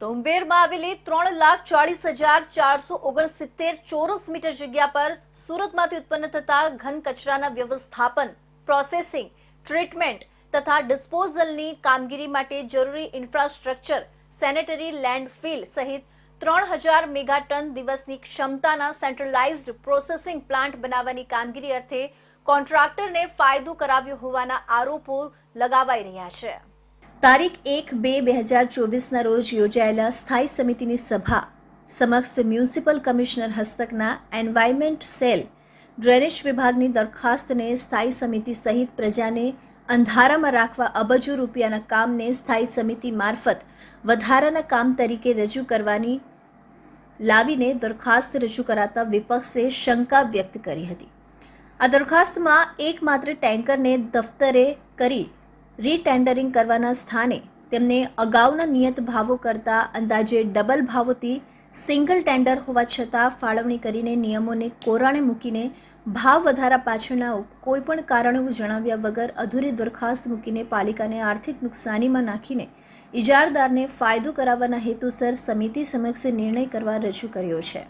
તો ઉંબેરમાં આવેલી ત્રણ લાખ ચાળીસ હજાર ચારસો ઓગણસિત્તેર ચોરસ મીટર જગ્યા પર સુરતમાંથી ઉત્પન્ન થતા ઘન કચરાના વ્યવસ્થાપન પ્રોસેસિંગ ટ્રીટમેન્ટ તથા ડિસ્પોઝલની કામગીરી માટે જરૂરી ઇન્ફ્રાસ્ટ્રક્ચર સેનેટરી લેન્ડફિલ સહિત ત્રણ હજાર મેગા ટન દિવસની ક્ષમતાના સેન્ટ્રલાઇઝ્ડ પ્રોસેસિંગ પ્લાન્ટ બનાવવાની કામગીરી અર્થે કોન્ટ્રાક્ટરને ફાયદો કરાવ્યો હોવાના આરોપો લગાવાઈ રહ્યા છે. તારીખ એક બે બે હજાર ચોવીસના રોજ યોજાયેલા સ્થાયી સમિતિની સભા સમક્ષ મ્યુનિસિપલ કમિશનર હસ્તકના એન્વાયરમેન્ટ સેલ ડ્રેનેજ વિભાગની દરખાસ્તને સ્થાયી સમિતિ સહિત પ્રજાને અંધારામાં રાખવા અબજો રૂપિયાના કામને સ્થાયી સમિતિ મારફત વધારાના કામ તરીકે રજૂ કરવાની લાવીને દરખાસ્ત રજૂ કરાતા વિપક્ષે શંકા વ્યક્ત કરી હતી. આ દરખાસ્તમાં એકમાત્ર ટેન્કરને દફતરે કરી રીટેન્ડરિંગ કરવાના સ્થાને તેમને અગાઉના નિયત ભાવો કરતા અંદાજે ડબલ ભાવોથી સિંગલ ટેન્ડર હોવા છતાં ફાળવણી કરીને નિયમોને કોરાણે મૂકીને ભાવ વધારા પાછળના કોઈપણ કારણો જણાવ્યા વગર અધૂરી દરખાસ્ત મૂકીને પાલિકાને આર્થિક નુકસાનીમાં નાખીને ઇજારદારને ફાયદો કરાવવાના હેતુસર સમિતિ સમક્ષ નિર્ણય કરવા રજૂ કર્યો છે.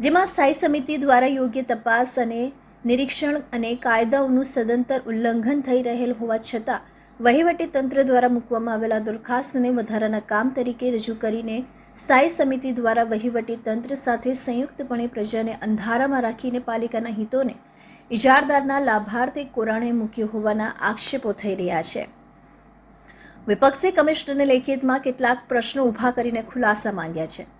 જેમાં સ્થાયી સમિતિ દ્વારા યોગ્ય તપાસ અને નિરીક્ષણ અને કાયદાઓનું સદંતર ઉલ્લંઘન થઈ રહેલ હોવા છતાં, વહીવટી તંત્ર દ્વારા મૂકવામાં આવેલા દરખાસ્તને વધારાના કામ તરીકે રજૂ કરીને સ્થાયી સમિતિ દ્વારા વહીવટી તંત્ર સાથે સંયુક્તપણે પ્રજાને અંધારામાં રાખીને પાલિકાના હિતોને ઇજારદારના લાભાર્થે કોરાણે મૂક્યો હોવાના આક્ષેપો થઈ રહ્યા છે. વિપક્ષે કમિશનરને લેખિતમાં કેટલાક પ્રશ્નો ઊભા કરીને ખુલાસા માંગ્યા છે.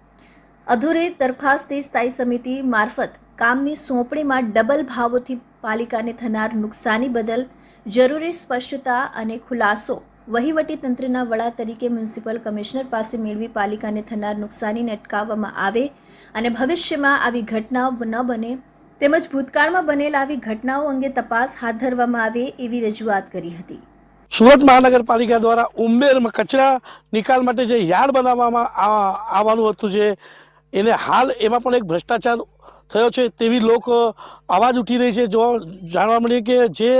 અધૂરી દરખાસ્તે સ્થાયી સમિતિ મારફત કામની સોંપણીમાં ડબલ ભાવોથી પાલિકાને થનાર નુકસાની બદલ જરૂરી સ્પષ્ટતા અને ખુલાસો વહીવટી તંત્રના વડા તરીકે મ્યુનિસિપલ કમિશનર પાસે મેળવી પાલિકાને થનાર નુકસાનીને અટકાવવામાં આવે અને ભવિષ્યમાં આવી ઘટનાઓ ન બને તેમજ ભૂતકાળમાં બનેલ આવી ઘટનાઓ અંગે તપાસ હાથ ધરવામાં આવે એવી રજૂઆત કરી હતી. સુરત મહાનગરપાલિકા દ્વારા ઉમેરમાં કચરા નિકાલ માટે જે યાર્ડ બનાવવામાં આવવાનું હતું જે એને હાલ એમાં પણ એક ભ્રષ્ટાચાર થયો છે તેવી લોક અવાજ ઉઠી રહી છે. જો જાણવા મળ્યું કે જે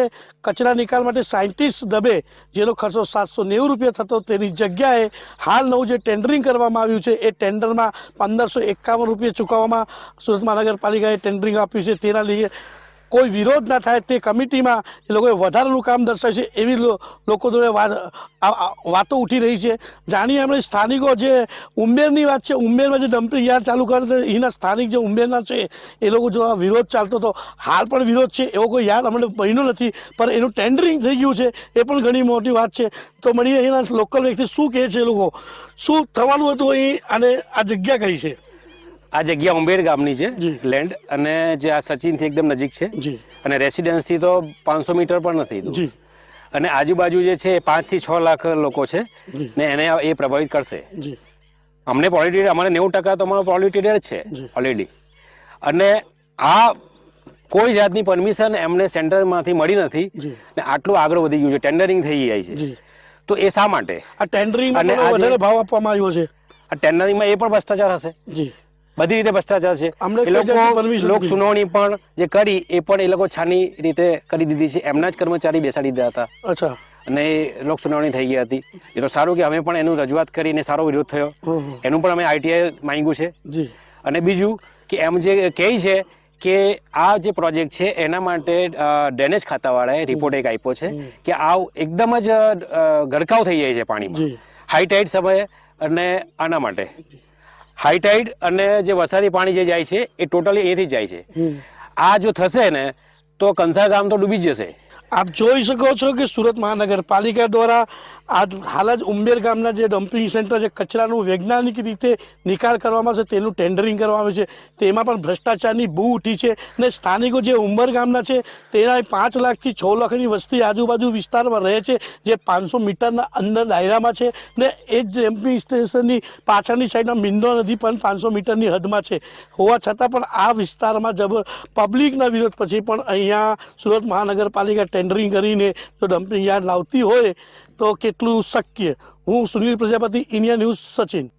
કચરા નિકાલ માટે સાયન્ટિસ્ટ દબે, જેનો ખર્ચો સાતસો નેવું રૂપિયા થતો, તેની જગ્યાએ હાલ નવું જે ટેન્ડરિંગ કરવામાં આવ્યું છે, એ ટેન્ડરમાં પંદરસો એકાવન રૂપિયા ચૂકવવામાં સુરત મહાનગરપાલિકાએ ટેન્ડરિંગ આપ્યું છે. તેના લીધે કોઈ વિરોધ ના થાય તે કમિટીમાં એ લોકોએ વધારાનું કામ દર્શાવ્યું છે એવી લોકો જોડે વાત ઉઠી રહી છે. જાણીએ આપણે સ્થાનિકો જે ઉંબેરની વાત છે, ઉંબેરમાં જે ડમ્પિંગ યાર્ડ ચાલુ કરે એના સ્થાનિક જે ઉંબેરના છે, એ લોકો જો વિરોધ ચાલતો હતો. હાલ પણ વિરોધ છે, એવો કોઈ યાદ અમને બન્યો નથી, પણ એનું ટેન્ડરિંગ થઈ ગયું છે, એ પણ ઘણી મોટી વાત છે. તો મળીએ એના લોકલ વ્યક્તિ શું કહે છે એ લોકો? શું થવાનું હતું અહીં અને આ જગ્યા કઈ છે? આ જગ્યા ઉંબેર ગામની છે લેન્ડ અને જે આ સચિનથી એકદમ નજીક છે. અને રેસિડેન્સથી તો પાંચસો મીટર પણ નથી અને આજુબાજુ જે છે પાંચથી છ લાખ લોકો છે ને એને એ પ્રભાવિત કરશે. અમને પોલિટી અમારે નેવું ટકા તો અમારો પોલિટી છે ઓલરેડી અને આ કોઈ જાતની પરમિશન એમને સેન્ટરમાંથી મળી નથી ને આટલું આગળ વધી ગયું છે ટેન્ડરિંગ થઈ જાય છે. તો એ શા માટે? આ ટેન્ડરિંગ અને વધારે ભાવ આપવામાં આવ્યો છે. આ ટેન્ડરિંગમાં એ પણ ભ્રષ્ટાચાર હશે? જી. બધી રીતે ભ્રષ્ટાચાર છે. એ લોકો લોક સુનાવણી પણ જે કરી એ પણ એ લોકો છાની રીતે કરી દીધી છે. એમના જ કર્મચારી બેસાડી દીધા હતા. અચ્છા. અને લોક સુનાવણી થઈ ગઈ હતી. એ તો સારું કે અમે પણ એનું રજૂઆત કરીને સારો વિરોધ થયો. એનું પણ અમે આઈટીઆઈ માંગ્યું છે. જી. અને બીજું કે એમ જે કહે છે કે આ જે પ્રોજેક્ટ છે એના માટે ડ્રેનેજ ખાતાવાળાએ રિપોર્ટ એક આપ્યો છે કે આ એકદમ જ ગરકાવ થઈ જાય છે પાણીમાં. હાઈ ટાઈડ સમયે અને આના માટે. હાઈ ટાઈડ અને જે વરસાદી પાણી જે જાય છે એ ટોટલી એથી જાય છે. આ જો થશે ને તો કંસાર ગામ તો ડૂબી જ જશે. આપ જોઈ શકો છો કે સુરત મહાનગરપાલિકા દ્વારા આ હાલ જ ઉંબેર ગામના જે ડમ્પિંગ સેન્ટર છે, કચરાનું વૈજ્ઞાનિક રીતે નિકાલ કરવામાં છે, તેનું ટેન્ડરિંગ કરવામાં આવે છે. તેમાં પણ ભ્રષ્ટાચારની બૂ ઉઠી છે ને સ્થાનિકો જે ઉંબર ગામના છે, તેના પાંચ લાખથી છ લાખની વસ્તી આજુબાજુ વિસ્તારમાં રહે છે, જે પાંચસો મીટરના અંદર દાયરામાં છે ને એ જ ડમ્પિંગ સ્ટેશનની પાછળની સાઈડના મિંદો નદી પણ પાંચસો મીટરની હદમાં છે. હોવા છતાં પણ આ વિસ્તારમાં જબર પબ્લિકના વિરોધ પછી પણ અહીંયા સુરત મહાનગરપાલિકા ટેન્ડરિંગ કરીને જો ડમ્પિંગ યાર્ડ લાવતી હોય તો કેટલું શક્ય? હું સુનિલ પ્રજાપતિ ઇન્ડિયા ન્યૂઝ સચિન.